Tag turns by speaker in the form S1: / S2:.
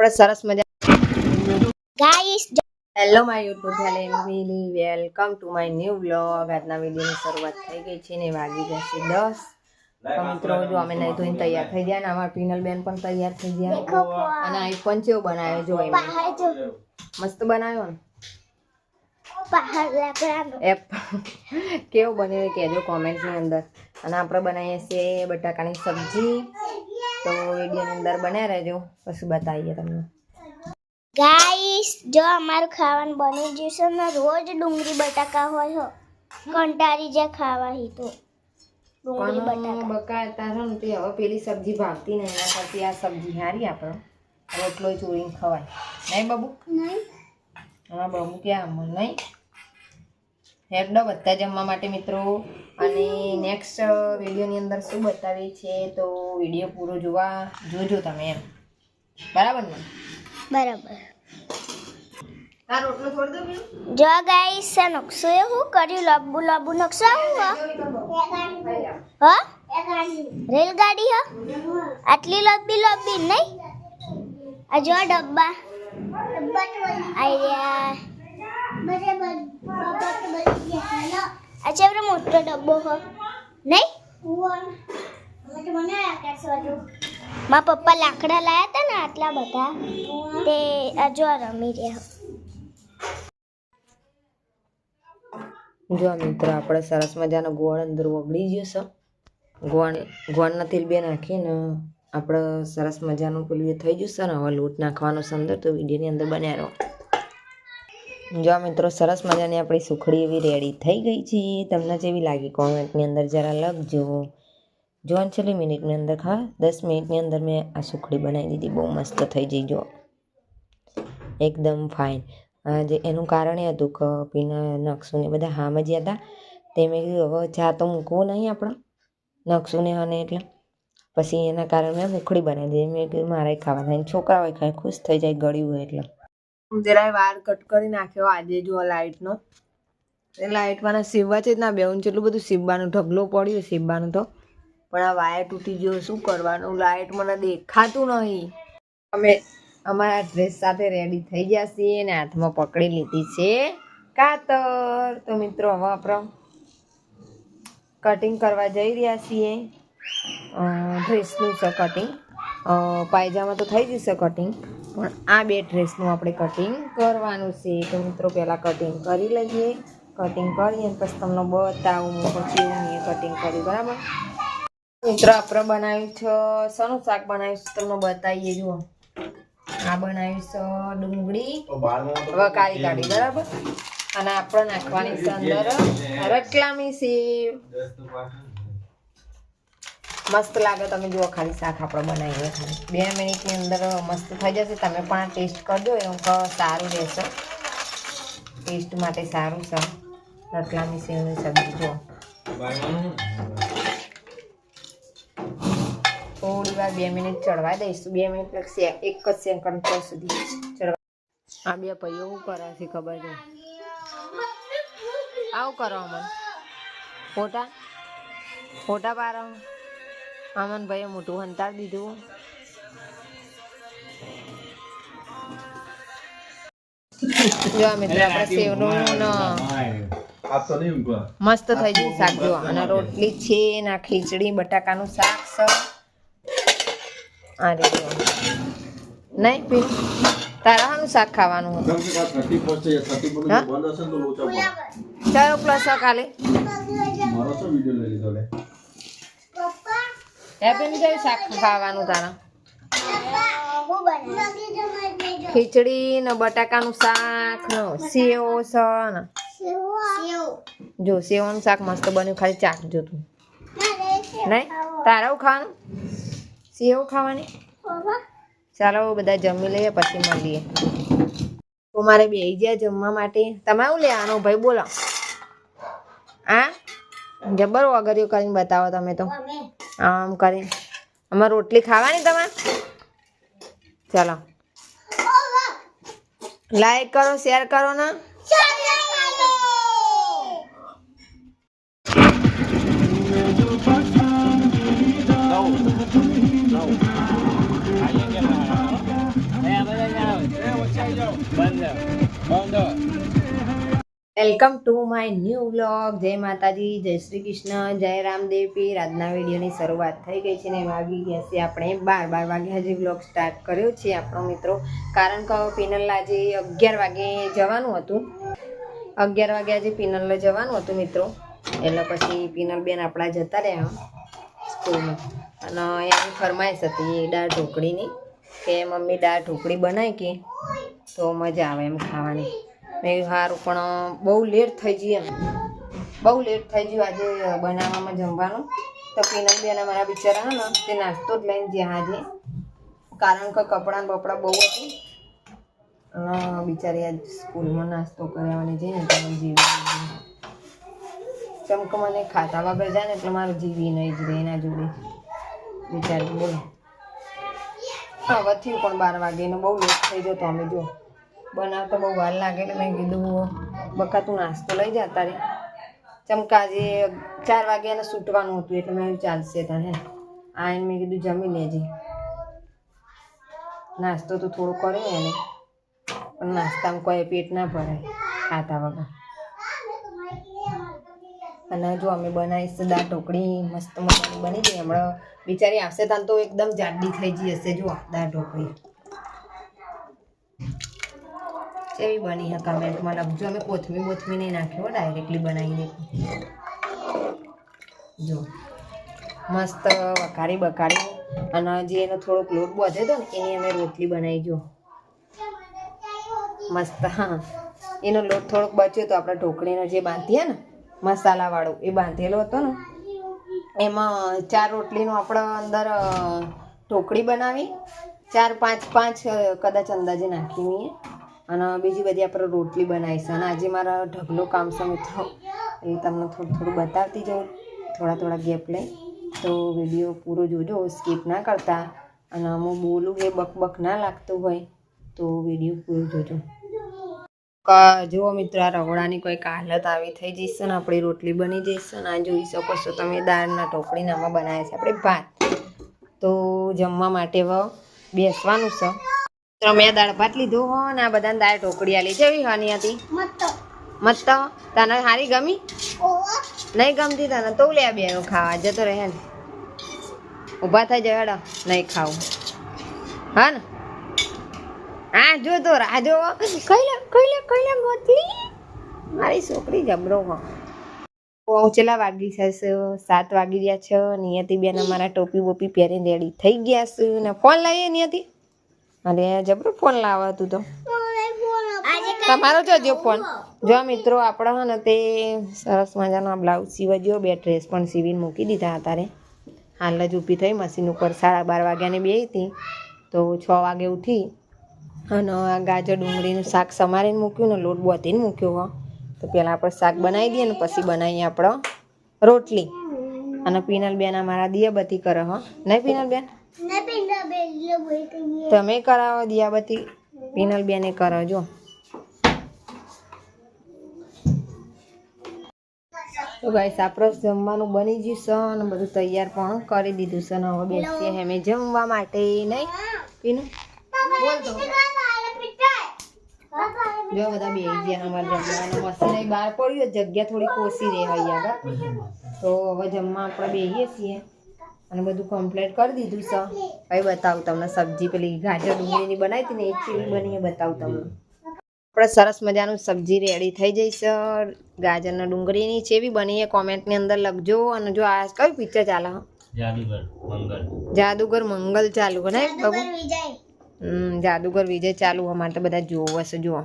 S1: આપણે સરસ મજા
S2: guys
S1: hello my YouTube family welcome to my new blog આજના વિડીયોની શરૂઆત થઈ ગઈ છે ને વાગી જશે દસ. તો મિત્રો જો અમે નહીં ધોઈને તૈયાર થઈ ગયા ને અમારા પિનલ બેન પણ તૈયાર થઈ ગયા. અને આઈફોન કેવો બનાવ્યો જો એમને મસ્ત બનાવ્યો ને? એપ કેવો બન્યો કહેજો કોમેન્ટની અંદર. અને આપણે બનાવીએ છીએ બટાકાની સબ્જી. તો વિડીયોની અંદર બન્યા રહેજો પછી બતાવીએ તમને.
S2: ગાઈસ જો અમારું ખાવાનું બની ગયું છે ને રોજ ડુંગળી બટાકા હોય હો. કંટાળી જાય ખાવા હી તો. ડુંગળી બટાકા.
S1: બકાતા છે ને તે હવે પેલી સબ્જી ભાગતી નહીં એના પરથી આ સબ્જી હારી આપણે. રોટલો ચોરીને ખવાય. નહીં બાબુ?
S2: નહીં.
S1: હા બાબુ ક્યાં? આમ નહીં? હેડો બધા જમવા માટે મિત્રો. અને નેક્સ્ટ વિડીયોની અંદર શું બતાવી છે તો વીડિયો પૂરો જોવા જોજો તમે એમ. બરાબર ને?
S2: બરાબર.
S1: આ રોટલો છોડી દો
S2: જો ગાઈસ આ નકશો એ હું કર્યું? લબુ લબુ નકશો હું હ? રેલગાડી હ? આટલી લંબી લંબી નહીં? આ જો ડબ્બા. આઈ આ છે એવડો મોટો ડબ્બો હો. નહીં? મારા પપ્પા લાકડા લાયા હતા ને આટલા બધા. તે હજુ રમી રહ્યા.
S1: જો મિત્ર આપણે સરસ મજાનો ગોળ અંદર ઓગળી ગયો છે. ગોળ ગોળના તેલ બે નાખીને આપણે સરસ મજાનું પેલું એ થઈ જશે ને હવે લોટ નાખવાનો છે અંદર તો વિડીયોની અંદર બન્યા રહો જો મિત્રો સરસ મજાની આપણી સુખડી એવી રેડી થઈ ગઈ છે. તમને જેવી લાગી કોમેન્ટની અંદર જરા લખજો. જોન છેલ્લી મિનિટની અંદર ખા, દસ મિનિટની અંદર મેં આ સુખડી બનાવી દીધી. બહુ મસ્ત થઈ જઈ જો. એકદમ ફાઇન જે એનું કારણ એ હતું કે પીના નકશુને બધા હામ જ હતા. તે મેં કીધું, હવે ચા તો મૂકવો નહીં આપણે. નકશુને અને એટલે પછી એના કારણે મેં મુખડી બનાવી દીધી. મેં કીધું, મારે ખાવા થાય. છોકરાઓ ખાય, ખુશ થઈ જાય, ગળ્યું હોય એટલે. જરાય વાર કટ કરી નાખ્યો આજે જો લાઇટનો એ લાઇટમાં સીવવા છે જ ના બેવું જેટલું બધું સીવવાનું, ઢગલો પડ્યો સીવવાનું તો. પણ આ વાયર તૂટી ગયો, શું કરવાનું? લાઇટ મને દેખાતું નહીં. અમે અમારા ડ્રેસ સાથે રેડી થઈ ગયા છીએ અને હાથમાં પકડી લીધી છે કાતર. તો મિત્રો, હવે આપણે કટિંગ કરવા જઈ રહ્યા છીએ. ડ્રેસનું છે કટિંગ પાયજામા તો થઈ જશે કટિંગ પણ આ બે ડ્રેસનું આપણે કટિંગ કરવાનું છે. તો મિત્રો પહેલાં કટિંગ કરી લઈએ. કટિંગ કરીએ અને પછી તમને બતાવું હું પછી એવું કટિંગ કર્યું બરાબર? મિત્રો આપણે બનાવ્યું છે શાનું શાક બનાવ્યું છે તમને બતાવીએ જુઓ. આ બનાવ્યું છે ડુંગળી વકારી કાઢી બરાબર? અને આપણે નાખવાની છે અંદર રટલામી સેવ મસ્ત લાગે, તમે જુઓ ખાલી શાક આપણે બનાવીએ. ખાલી બે મિનિટની અંદર મસ્ત થઈ જશે. તમે પણ ટેસ્ટ કરજો એવું કહો, સારું રહેશે. ટેસ્ટ માટે સારું છે. રતલામી સેવની સબ્જી, જુઓ. થોડી વાર બે મિનિટ ચડવા દઈશું. બે મિનિટ લગશે, એક જ સેકન્ડ ત્યાં સુધી ચડવા. આ બે ભાઈઓ એવું કરે છે ખબર છે? આવું કરો અમે ફોટા? ફોટા પાડો. અમન ભાઈએ મોટું હંતાર દીધું. જો મિત્રો આપણે સેવનું મસ્ત થઈ ગયું શાક જો અને રોટલી છે ને ખીચડી બટાકાનું શાક છે. આ નહીં પી તારા શાનું શાક ખાવાનું. ચાલો પ્લસ કાલે?
S3: મારો શું લઈ લીધો લે.
S1: હેપી જાય શાક ખાવાનું તારા. ખીચડી ને બટાકાનું શાક, ને, સેવ છે ને. જો, સેવનું શાક મસ્ત બન્યું, ખાલી ચાક જોતું નહીં? તારા ખાવાનું? સેવ ખાવાની? ચાલો બધા જમી લઈએ, પછી મળીએ. મારે બે ગયા જમવા માટે. તમે આવું લેવાનું ભાઈ બોલો આ જબર વગરિયો કરીને બતાવો તમે તો. આમ કરી અમારે રોટલી ખાવાની તમે ચાલો. લાઈક કરો શેર કરો ને. Welcome to my new vlog. જય માતાજી, જય શ્રી કૃષ્ણ, જય રામદેવ પીર. આજના વિડીયોની શરૂઆત થઈ ગઈ છે ને વાગી ગયા છે આપણે બાર બાર વાગે હજી વ્લોગ સ્ટાર્ટ કર્યો છે આપણો મિત્રો. કારણ કે પિનલ આજે અગિયાર વાગે જવાનું હતું. અગિયાર વાગે આજે પિનલ જવાનું હતું મિત્રો. એટલે પછી પિનલબેન આપણા જતા રહ્યા સ્કૂલમાં. અને એની ફરમાઈશ હતી દાળ ઢોકળીની કે મમ્મી દાળ ઢોકળી બનાવી કે? તો મજા આવે એમ ખાવાની. મેં સારું, પણ બહુ લેટ થઈ ગઈ એમ. બહુ લેટ થઈ ગયું આજે બનાવવામાં જમવાનું. તો પીનલ બેન અમારા બિચારા ને, તે નાસ્તો જ લઈને જ્યાં આજે. કારણ કે કપડાં બપડા બહુ હતું. અને બિચારી આજ સ્કૂલમાં નાસ્તો કરાવવાની જઈને તમે જીવી કેમ કે મને ખાતા વગર જાય ને એટલે મારું જીવી નહીં જ રહે એના જોડે. બિચારી બોલો, હવે થયું પણ બાર વાગે ને બહુ લેટ થઈ ગયો તો અમે જો. બનાવતા બહુ વાર લાગે એટલે મેં કીધું બકા તું નાસ્તો લઈ જા તારે. ચમકાજે ચાર ચાર વાગ્યાને સૂટવાનું હતું એટલે મેં ચાલશે તને એને મેં કીધું, જમી લેજે. નાસ્તો તો થોડો કર્યો એને, પણ નાસ્તામાં કોઈ પેટ ના ભરાય ખાતા વગર. અને જો અમે બનાવીશું દાળ ઢોકળી, મસ્ત મજાની બની ગઈ. હમણાં બિચારી આવશે તાન તો એકદમ જાડી થઈ ગઈ હશે, જો, દાળ ઢોકળી. કેવી બની હે કમેન્ટમાં. લખજો અમે કોથમી બોથમી નહીં નાખ્યો ડાયરેક્ટલી બનાવીને. જો. મસ્ત વકારી બકારી અને જે એનો થોડોક લોટ બધે હતો ને, એની અમે રોટલી બનાવી જો. મસ્ત, હા. એનો લોટ થોડોક બચ્યો તો આપણે ઢોકળીનો જે બાંધીએ ને, મસાલાવાળો, એ બાંધેલો હતો ને. એમાં ચાર રોટલીનો આપણે અંદર ઢોકળી બનાવી. ચાર પાંચ પાંચ કદાચ અંદાજે નાખી મેં અને બીજી બધી આપણે રોટલી બનાવીશું. અને આજે મારા ઢગલો કામ છે મિત્રો એ તમને થોડું થોડું બતાવતી જાઉં. થોડા થોડા ગેપ લઈ. તો વીડિયો પૂરો જોજો. સ્કીપ ના કરતા. અને હું બોલું એ બક બક ના લાગતું હોય, તો વીડિયો પૂરો જોજો. જુઓ મિત્રો, આ રવડાની કોઈક હાલત આવી થઈ જશે ને આપણી રોટલી બની ને આ જોઈ શકો છો તમે, દાળના ટોપડીનામાં બનાવ્યા બનાવે છે. આપણે ભાત. તો જમવા માટે બેસવાનું છે. તો મેં દાળ ભાત લીધો હો ને આ બધાને દાળ ઢોકળી આલી. જેવી હાની હતી?
S2: મત
S1: મસ્ત? તને સારી ગમી? નહીં ગમતી તને તો લે બે ખાવા. જતો રહે ને. ઊભા થઈ જાય હેડો નહીં ખાવું. હા ને? હા જો તો રાહ જો કઈ લે કઈ લે કઈ લે મોતી? મારી છોકરી જબરો હો. પહોંચેલા વાગી છે સાત વાગી ગયા છે. નિયતિ બેન અમારા ટોપી બોપી પહેરીને રેડી થઈ ગયા છે ને ફોન લઈએ નિયતિ. અરે જબરો ફોન લાવવા તું તો. તમારો જોજો જો ફોન. જો મિત્રો આપણે હે ને તે સરસ મજાનો બ્લાઉઝ સીવા જો બે ડ્રેસ પણ સીવીને મૂકી દીધા અત્યારે હાલ જ ઊભી થઈ મશીન ઉપર સાડા બાર વાગ્યાની બે હતી. તો છ વાગે ઉઠી અને આ ગાજર ડુંગળીનું શાક સમારીને મૂક્યું ને લોટ બોતીને મૂક્યો હો. તો પહેલાં આપણે શાક બનાવી દઈએ ને પછી બનાવીએ આપણો રોટલી. અને પીનલ બેન અમારા બધી કરે હો. નહીં પીનલ બેન તમે કરાવો દિયાબત્તી પીનલ બેને કરાવજો. તો ગાઈસ આપણો જમવાનું બની ગયું છે અને બધું તૈયાર પણ કરી દીધું છે અને હવે બેસીએ અમે જમવા માટે નહીં? પીનું બોલ તો. જો બધા બે ગયા અમારે જમવાનું. મશીન બહાર પડ્યું જગ્યા થોડી ઓછી રહે અહીંયા તો હવે જમવા આપણે બેસીએ છીએ. અને બધું કમ્પ્લીટ કરી દીધું છે કઈ બતાવું તમને સબ્જી પેલી ગાજર ડુંગળીની બનાવી હતી ને એ કેવી બની એ બતાવું તમને. આપણે સરસ મજાનું સબ્જી રેડી થઈ જઈશે ગાજરના ડુંગળીની ચેવી બની એ કોમેન્ટની અંદર લખજો. અને જો આ કયું પિક્ચર ચાલે
S3: જાદુગર મંગલ.
S1: ચાલુ ને બબુ? હમ જાદુગર વિજય ચાલુ અમારે તો બધા જોવો હશે જુઓ.